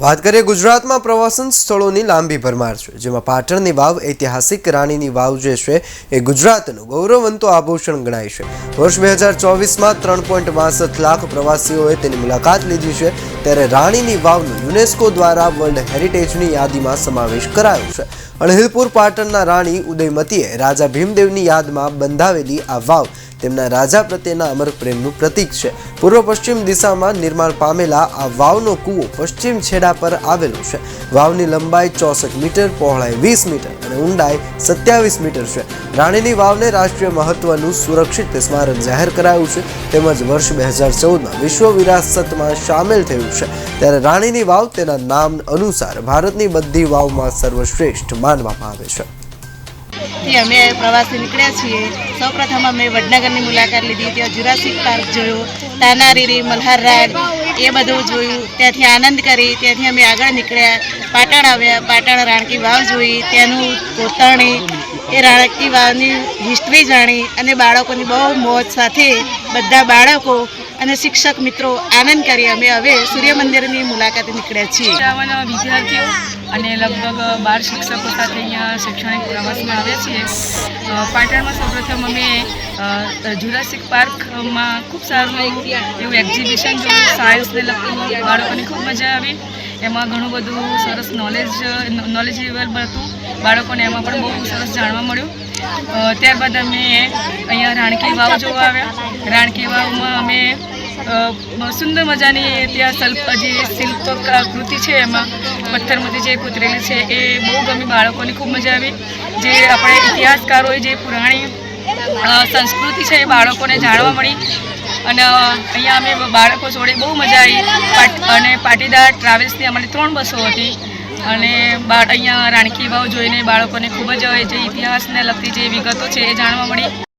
વાત કરીએ ગુજરાતમાં પ્રવાસન સ્થળોની લાંબી ભરમાર છે, જેમાં પાટણની વાવ, ઐતિહાસિક રાણીની વાવ જે છે, એ ગુજરાતનું ગૌરવવંતો આભૂષણ ગણાય છે. વર્ષ બે હજાર ચોવીસમાં ત્રણ પોઈન્ટ બાસઠ લાખ પ્રવાસીઓએ તેની મુલાકાત લીધી છે, ત્યારે રાણીની વાવનો યુનેસ્કો દ્વારા વર્લ્ડ હેરિટેજની યાદીમાં સમાવેશ કરાયો છે. અણહિલપુર પાટણના રાણી ઉદયમતીએ રાજા ભીમદેવની યાદમાં બંધાવેલી આ વાવ તેમના રાજા પ્રત્યેના અમર પ્રેમનું પ્રતીક છે. પૂર્વ પશ્ચિમ દિશામાં નિર્માણ પામેલા આ વાવનો કૂવો પશ્ચિમ છેડા પર આવેલું છે. વાવની લંબાઈ ચોસઠ મીટર, પહોળાઈ વીસ મીટર અને ઊંડાઈ સત્યાવીસ મીટર છે. રાણીની વાવને રાષ્ટ્રીય મહત્વનું સુરક્ષિત સ્મારક જાહેર કરાયું છે. તેમજ વર્ષ બે હજાર ચૌદમાં વિશ્વ વિરાસતમાં સામેલ થયું છે. ત્યારે રાણીની વાવ તેના નામ અનુસાર ભારતની બધી વાવમાં સર્વશ્રેષ્ઠ માનવામાં આવે છે. અમે પ્રવાસે નીકળ્યા છીએ. સૌપ્રથમ અમે વડનગરની મુલાકાત લીધી, ત્યાં જુરાસિક પાર્ક જોયું, તાનારીરી, મલ્હાર રાડ, એ બધું જોયું. ત્યાંથી આનંદ કરી, ત્યાંથી અમે આગળ નીકળ્યા. પાટણ આવ્યા, પાટણ રાણકી વાવ જોઈ, ત્યાંનું કોતરણી એ રાણકી વાવની હિસ્ટ્રી જાણી અને બાળકોની બહુ મોજ સાથે બધા બાળકો અને શિક્ષક મિત્રો, આનંદ કરી અમે. હવે સૂર્ય મંદિરની મુલાકાતે નીકળ્યા છીએ. શાળાના વિદ્યાર્થીઓ અને લગભગ બાર શિક્ષકો સાથે અહીંયા શૈક્ષણિક પ્રવાસમાં આવ્યા છીએ. પાટણમાં સૌપ્રથમ અમે જુરાસિક પાર્કમાં ખૂબ સારું એવું એક્ઝિબિશન જોયું. સાયન્સને લગતું બાળકોની ખૂબ મજા આવી. એમાં ઘણું બધું સરસ નોલેજ નોલેજેબલ હતું. બાળકોને એમાં પણ બહુ સરસ જાણવા મળ્યું. ત્યારબાદ અમે અહીંયા રાણકી વાવ જોવા આવ્યા. રાણકી વાવમાં અમે સુંદર મજાની ત્યાં શિલ્પ જે શિલ્પ કૃતિ છે એમાં, પથ્થરમાંથી જે કૂતરેલી છે એ બહુ ગમી બાળકોની, ખૂબ મજા આવી. જે આપણે ઇતિહાસકારોએ જે પુરાણી સંસ્કૃતિ છે એ બાળકોને જાણવા મળી. અને અહીંયા અમે બાળકો જોડે બહુ મજા આવી. અને પાટીદાર ટ્રાવેલ્સની અમારી ત્રણ બસો હતી. અને અહીંયા રાણકી વાવ જોઈને બાળકોને ખૂબ જ જે ઇતિહાસને લગતી જે વિગતો છે એ જાણવા મળી.